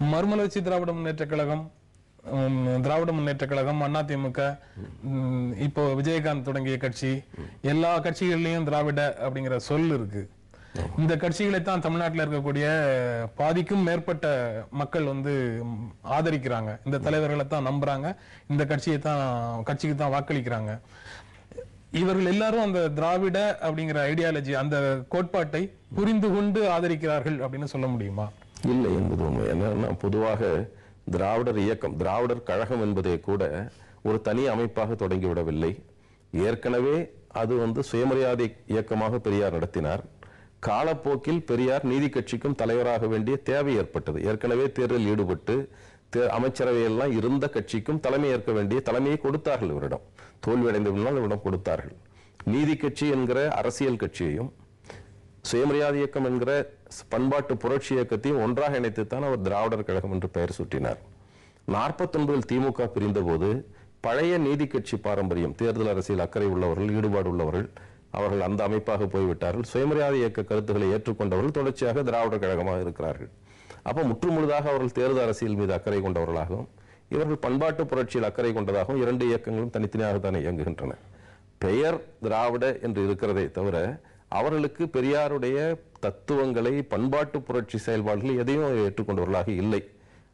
மறுமலர்ச்சி திராவிட முன்னேற்ற கழகம் திராவிட முன்னேற்ற கழகம் அதிமுக திமுக இப்போ விஜயகாந்த் தொடங்கிய கட்சி எல்லா கட்சிகள்லயும் திராவிட அப்படிங்கிற சொல் இருக்கு. இந்த கட்சிகளை தான் தமிழ்நாட்டில் இருக்கக்கூடிய பாதிக்கும் மேற்பட்ட மக்கள் வந்து ஆதரிக்கிறாங்க. இந்த தலைவர்களை தான் நம்புறாங்க. இந்த கட்சியை தான் கட்சிக்கு தான் வாக்களிக்கிறாங்க. இவர்கள் எல்லாரும் அந்த திராவிட அப்படிங்கிற ஐடியாலஜி அந்த கோட்பாட்டை புரிந்து கொண்டு ஆதரிக்கிறார்கள் அப்படின்னு சொல்ல முடியுமா? இல்லை என்பது உண்மை. என்னன்னா பொதுவாக திராவிடர் இயக்கம் திராவிடர் கழகம் என்பதே கூட ஒரு தனி அமைப்பாக தொடங்கிவிடவில்லை. ஏற்கனவே அது வந்து சுயமரியாதை இயக்கமாக பெரியார் நடத்தினார். காலப்போக்கில் பெரியார் நீதி கட்சிக்கும் தலைவராக வேண்டிய தேவை ஏற்பட்டது. ஏற்கனவே தேர்தலில் ஈடுபட்டு தே- அமைச்சரவையெல்லாம் இருந்த கட்சிக்கும் தலைமை ஏற்க வேண்டிய தலைமையை கொடுத்தார்கள் இவரிடம். தோல்வியடைந்த பின்னால் இவரிடம் கொடுத்தார்கள். நீதி கட்சி என்கிற அரசியல் கட்சியையும் சுயமரியாதை இயக்கம் என்கிற பண்பாட்டு புரட்சி இயக்கத்தையும் ஒன்றாக இணைத்துத்தான் அவர் திராவிடர் கழகம் என்று பெயர் சூட்டினார். நாற்பத்தொன்பதில் திமுக பிரிந்தபோது பழைய நீதி கட்சி பாரம்பரியம் தேர்தல் அரசியல் அக்கறை உள்ளவர்கள் ஈடுபாடு உள்ளவர்கள் அவர்கள் அந்த அமைப்பாக போய்விட்டார்கள். சுயமரியாதை இயக்க கருத்துக்களை ஏற்றுக்கொண்டவர்கள் தொடர்ச்சியாக திராவிடர் கழகமாக இருக்கிறார்கள். அப்போ முற்றுமுழுதாக அவர்கள் தேர்தல் அரசியல் மீது அக்கறை கொண்டவர்களாகவும் இவர்கள் பண்பாட்டு புரட்சியில் அக்கறை கொண்டதாகவும் இரண்டு இயக்கங்களும் தனித்தனியாகத்தான் இயங்குகின்றன. பெயர் திராவிட என்று இருக்கிறதே தவிர அவர்களுக்கு பெரியாருடைய தத்துவங்களை பண்பாட்டு புரட்சி செயல்பாடுகளை எதையும் ஏற்றுக்கொண்டவர்களாக இல்லை.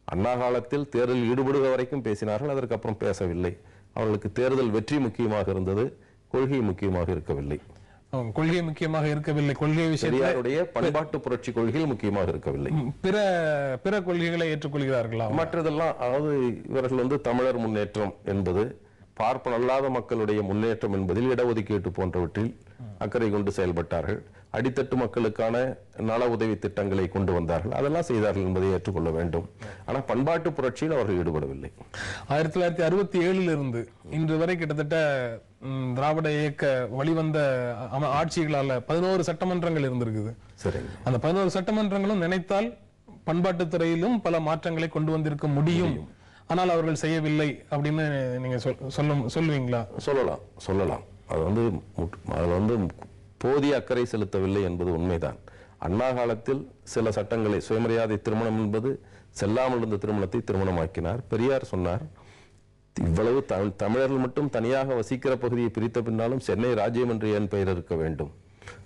அண்ணா காலத்தில் தேர்தலில் ஈடுபடுகிற வரைக்கும் பேசினார்கள் அதற்கு அப்புறம் பேசவில்லை. அவர்களுக்கு தேர்தல் வெற்றி முக்கியமாக இருந்தது கொள்கை முக்கியமாக இருக்கவில்லை. கொள்கை முக்கியமாக இருக்கவில்லை. கொள்கை விஷயத்தில் பெரியாருடைய பண்பாட்டு புரட்சி கொள்கைகள் முக்கியமாக இருக்கவில்லை. பிற பிற கொள்கைகளை ஏற்றுக்கொள்கிறார்களா? மற்றதெல்லாம் அதாவது இவர்கள் வந்து தமிழர் முன்னேற்றம் என்பது பார்ப்பன அல்லாத மக்களுடைய முன்னேற்றம் என்பதில் இடஒதுக்கீட்டு போன்றவற்றில் அக்கறை கொண்டு செயல்பட்டார்கள். அடித்தட்டு மக்களுக்கான நல உதவி திட்டங்களை கொண்டு வந்தார்கள். அதெல்லாம் செய்தார்கள் என்பதை ஏற்றுக்கொள்ள வேண்டும். ஆனால் பண்பாட்டு புரட்சியில் அவர்கள் ஈடுபடவில்லை. ஆயிரத்தி தொள்ளாயிரத்தி அறுபத்தி ஏழுல இருந்து இன்று வரை கிட்டத்தட்ட திராவிட இயக்க வழிவந்த ஆட்சிகளால பதினோரு சட்டமன்றங்கள் இருந்திருக்குது. சரிங்க. அந்த பதினோரு சட்டமன்றங்களும் நினைத்தால் பண்பாட்டுத் துறையிலும் பல மாற்றங்களை கொண்டு வந்திருக்க முடியும். ஆனால் அவர்கள் செய்யவில்லை அப்படின்னு நீங்க சொல்- சொல்ல சொல்லுவீங்களா? சொல்லலாம் சொல்லலாம். அது வந்து முட்- வந்து போதிய அக்கறை செலுத்தவில்லை என்பது உண்மைதான். அண்ணா காலத்தில் சில சட்டங்களை சுயமரியாதை திருமணம் என்பது செல்லாமல் இருந்த திருமணத்தை திருமணமாக்கினார். பெரியார் சொன்னார் இவ்வளவு தமிழ் தமிழர்கள் மட்டும் தனியாக வசிக்கிற பகுதியை பிரித்த பின்னாலும் சென்னை ராஜ்யம் என்று ஏன் பெயர் இருக்க வேண்டும்?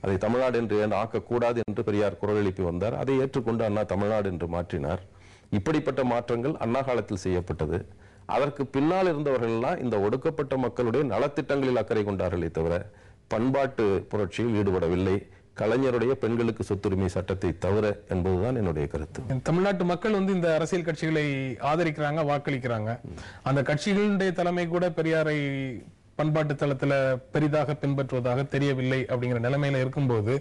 அதை தமிழ்நாடு என்று ஏன் ஆக்கக்கூடாது? என்று பெரியார் குரல் எழுப்பி வந்தார். அதை ஏற்றுக்கொண்டு அண்ணா தமிழ்நாடு என்று மாற்றினார். இப்படிப்பட்ட மாற்றங்கள் அண்ணா காலத்தில் செய்யப்பட்டது. அதற்கு பின்னால் இருந்தவர்கள் எல்லாம் இந்த ஒடுக்கப்பட்ட மக்களுடைய நலத்திட்டங்களில் அக்கறை கொண்டார்களே தவிர பண்பாட்டு புரட்சியில் ஈடுபடவில்லை. கலைஞருடைய பெண்களுக்கு சொத்துரிமை சட்டத்தை தவிர என்பதுதான் என்னுடைய கருத்து. தமிழ்நாட்டு மக்கள் வந்து இந்த அரசியல் கட்சிகளை ஆதரிக்கிறாங்க வாக்களிக்கிறாங்க. அந்த கட்சிகளுடைய தலைமை கூட பெரியாரை பண்பாட்டு தளத்துல பெரிதாக பின்பற்றுவதாக தெரியவில்லை அப்படிங்கிற நிலைமையில இருக்கும்போது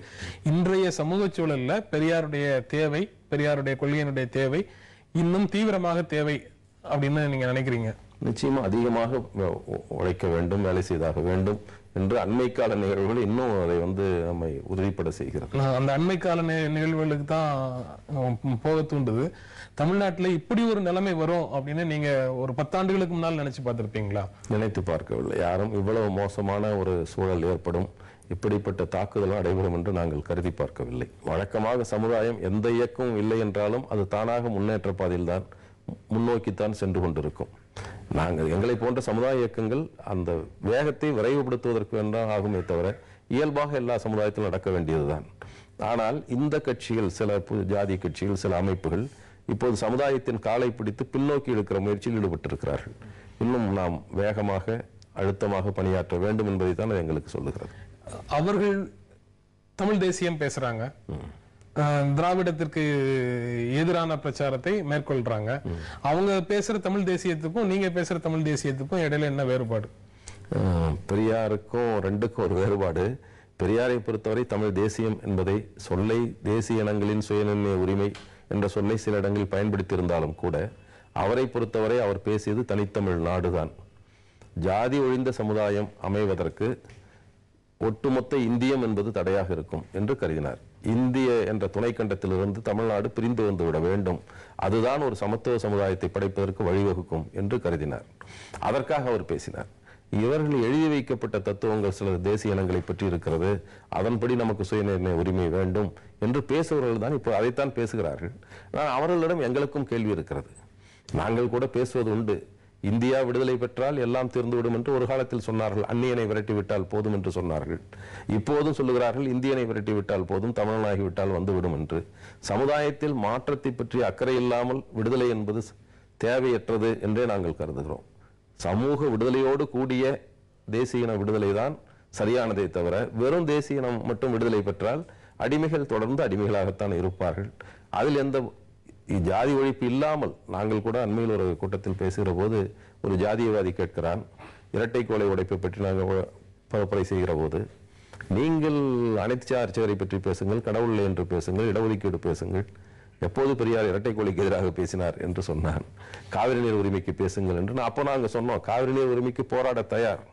இன்றைய சமூக சூழல்ல பெரியாருடைய தேவை பெரியாருடைய கொள்கையினுடைய தேவை இன்னும் தீவிரமாக தேவை அப்படின்னு நீங்க நினைக்கிறீங்க? நிச்சயமா அதிகமாக உழைக்க வேண்டும் வேலை செய்தாக வேண்டும் என்று அண்மைக்கால நிகழ்வுகள் இன்னும் அதை வந்து நம்மை உறுதிப்பட செய்கிறது. அந்த அண்மை கால நி- நிகழ்வுகளுக்கு தான் போக தூண்டுது. தமிழ்நாட்டுல இப்படி ஒரு நிலைமை வரும் அப்படின்னு நீங்க ஒரு பத்தாண்டுகளுக்கு முன்னால் நினைச்சு பார்த்திருப்பீங்களா? நினைத்து பார்க்கவில்லை. யாரும் இவ்வளவு மோசமான ஒரு சூழல் ஏற்படும் இப்படிப்பட்ட தாக்குதலும் நடைபெறும் என்று நாங்கள் கருதி பார்க்கவில்லை. வழக்கமாக சமுதாயம் எந்த இயக்கமும் இல்லை என்றாலும் அது தானாக முன்னேற்ற பாதையில்தான் முன்னோக்கித்தான் சென்று கொண்டிருக்கும். நாங்கள் எங்களை போன்ற சமுதாய இயக்கங்கள் அந்த வேகத்தை விரைவுபடுத்துவதற்கு வேண்டாம் ஆகுமே தவிர இயல்பாக எல்லா சமுதாயத்திலும் நடக்க வேண்டியதுதான். ஆனால் இந்த கட்சிகள் சில ஜாதி கட்சிகள் சில அமைப்புகள் இப்போது சமுதாயத்தின் காலை பிடித்து பின்னோக்கி எடுக்கிற முயற்சியில் ஈடுபட்டிருக்கிறார்கள். இன்னும் நாம் வேகமாக அழுத்தமாக பணியாற்ற வேண்டும் என்பதை தான் எங்களுக்கு சொல்லுகிறது. அவர்கள் தமிழ் தேசியம் பேசுறாங்க. அஹ், திராவிடத்திற்கு எதிரான பிரச்சாரத்தை மேற்கொள்றாங்க. அவங்க பேசுற தமிழ் தேசியத்துக்கும் நீங்க பேசுற தமிழ் தேசியத்துக்கும் இடையில என்ன வேறுபாடு? பெரியாருக்கும் ரெண்டுக்கும் ஒரு வேறுபாடு. பெரியாரை பொறுத்தவரை தமிழ் தேசியம் என்பதை சொல்லை தேசிய இனங்களின் சுயநிர்ணய உரிமை என்ற சொல்லை சில இடங்களில் பயன்படுத்தியிருந்தாலும் கூட அவரை பொறுத்தவரை அவர் பேசியது தனித்தமிழ் நாடுதான். ஜாதி ஒழிந்த சமுதாயம் அமைவதற்கு ஒட்டுமொத்த இந்தியம் என்பது தடையாக இருக்கும் என்று கருதினார். இந்திய என்ற துணைக்கண்டத்திலிருந்து தமிழ்நாடு பிரிந்து வந்து விட வேண்டும். அதுதான் ஒரு சமத்துவ சமுதாயத்தை படைப்பதற்கு வழிவகுக்கும் என்று கருதினார். அதற்காக அவர் பேசினார். இவர்கள் எழுதி வைக்கப்பட்ட தத்துவங்கள் சில தேசிய இனங்களை பற்றி இருக்கிறது. அதன்படி நமக்கு சுயநிர்ணய உரிமை வேண்டும் என்று பேசுபவர்கள் தான் இப்போ அதைத்தான் பேசுகிறார்கள். ஆனால் அவர்களிடம் எங்களுக்கும் கேள்வி இருக்கிறது. நாங்கள் கூட பேசுவது உண்டு. இந்தியா விடுதலை பெற்றால் எல்லாம் தீர்ந்துவிடும் என்று ஒரு காலத்தில் சொன்னார்கள். அந்நியனை விரட்டி விட்டால் போதும் என்று சொன்னார்கள். இப்போதும் சொல்லுகிறார்கள் இந்தியனை விரட்டி விட்டால் போதும் தமிழனாகிவிட்டால் வந்துவிடும் என்று. சமுதாயத்தில் மாற்றத்தை பற்றி அக்கறை இல்லாமல் விடுதலை என்பது தேவையற்றது என்றே நாங்கள் கருதுகிறோம். சமூக விடுதலையோடு கூடிய தேசிய இன விடுதலை தான் சரியானதை தவிர வெறும் தேசிய இனம் மட்டும் விடுதலை பெற்றால் அடிமைகள் தொடர்ந்து அடிமைகளாகத்தான் இருப்பார்கள். அதில் எந்த ஜாதி ஒழிப்பு இல்லாமல் நாங்கள் கூட அண்மையில் ஒரு கூட்டத்தில் பேசுகிற போது ஒரு ஜாதியவாதி கேட்கிறான் இரட்டை கோலை உடைப்பை பற்றி நாங்கள் பரப்புரை செய்கிற போது நீங்கள் அனைத்து சார்ச்சவரை பற்றி பேசுங்கள் கடவுள் என்று பேசுங்கள் இடஒதுக்கீடு பேசுங்கள் எப்போது பெரியார் இரட்டை கோழிக்கு எதிராக பேசினார்? என்று சொன்னான். காவிரி நீர் உரிமைக்கு பேசுங்கள் என்று நான் அப்போ நாங்கள் சொன்னோம் காவிரி நீர் உரிமைக்கு போராட தயார்.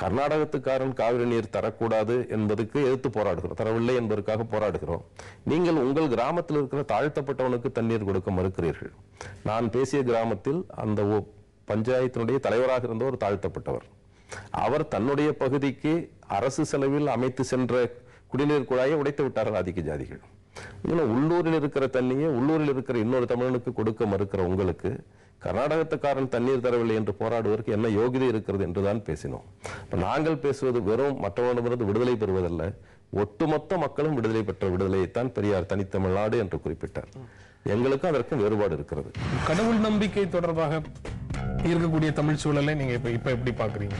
கர்நாடகத்துக்காரன் காவிரி நீர் தரக்கூடாது என்பதுக்கு எதிர்த்து போராடுகிறோம். தரவில்லை என்பதற்காக போராடுகிறோம். நீங்கள் உங்கள் கிராமத்தில் இருக்கிற தாழ்த்தப்பட்டவனுக்கு தண்ணீர் கொடுக்க மறுக்கிறீர்கள். நான் பேசிய கிராமத்தில் அந்த பஞ்சாயத்தினுடைய தலைவராக இருந்த ஒரு தாழ்த்தப்பட்டவர். அவர் தன்னுடைய பகுதிக்கு அரசு செலவில் அமைத்து சென்ற குடிநீர் குழாயை உடைத்து விட்டார்கள் ஆதிக்க ஜாதிகள். இன்னும் உள்ளூரில் இருக்கிற தண்ணியை உள்ளூரில் இருக்கிற இன்னொரு தமிழனுக்கு கொடுக்க மறுக்கிற உங்களுக்கு கர்நாடகத்துக்காரன் தண்ணீர் தரவில்லை என்று போராடுவதற்கு என்ன யோகிதை இருக்கிறது என்றுதான் பேசினோம். இப்ப நாங்கள் பேசுவது வெறும் மற்றவரிடமிருந்து விடுதலை பெறுவதல்ல ஒட்டுமொத்த மக்களும் விடுதலை பெற்ற விடுதலையைத்தான் பெரியார் தனித்தமிழ்நாடு என்று குறிப்பிட்டார். எங்களுக்கும் அதற்கும் வேறுபாடு இருக்கிறது. கடவுள் நம்பிக்கை தொடர்பாக இருக்கக்கூடிய தமிழ் சூழலை நீங்க இப்ப இப்ப எப்படி பாக்குறீங்க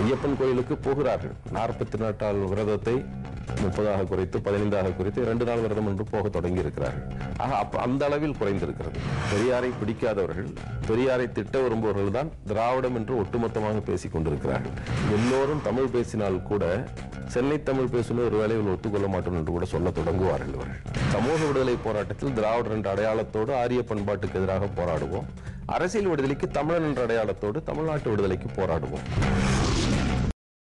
ஐயப்பன் கோயிலுக்கு போகிறார்கள். நாற்பத்தி நாட்டாள் விரதத்தை முப்பதாக குறைத்து பதினைந்தாக குறைத்து இரண்டு நாள் விரதம் என்று போக தொடங்கி இருக்கிறார்கள் ஆக அப்ப அந்த அளவில் குறைந்திருக்கிறது. பெரியாரை பிடிக்காதவர்கள் பெரியாரை திட்ட விரும்புபவர்கள் தான் திராவிடம் என்று ஒட்டுமொத்தமாக பேசிக் கொண்டிருக்கிறார்கள். எல்லோரும் தமிழ் பேசினால் கூட சென்னை தமிழ் பேசுவது ஒரு வேலையில் ஒத்துக்கொள்ள மாட்டோம் என்று கூட சொல்ல தொடங்குவார்கள் இவர்கள். சமூக விடுதலை போராட்டத்தில் திராவிடர் என்ற அடையாளத்தோடு ஆரிய பண்பாட்டுக்கு எதிராக போராடுவோம். அரசியல் விடுதலைக்கு தமிழன் என்ற அடையாளத்தோடு தமிழ்நாட்டு விடுதலைக்கு போராடுவோம்.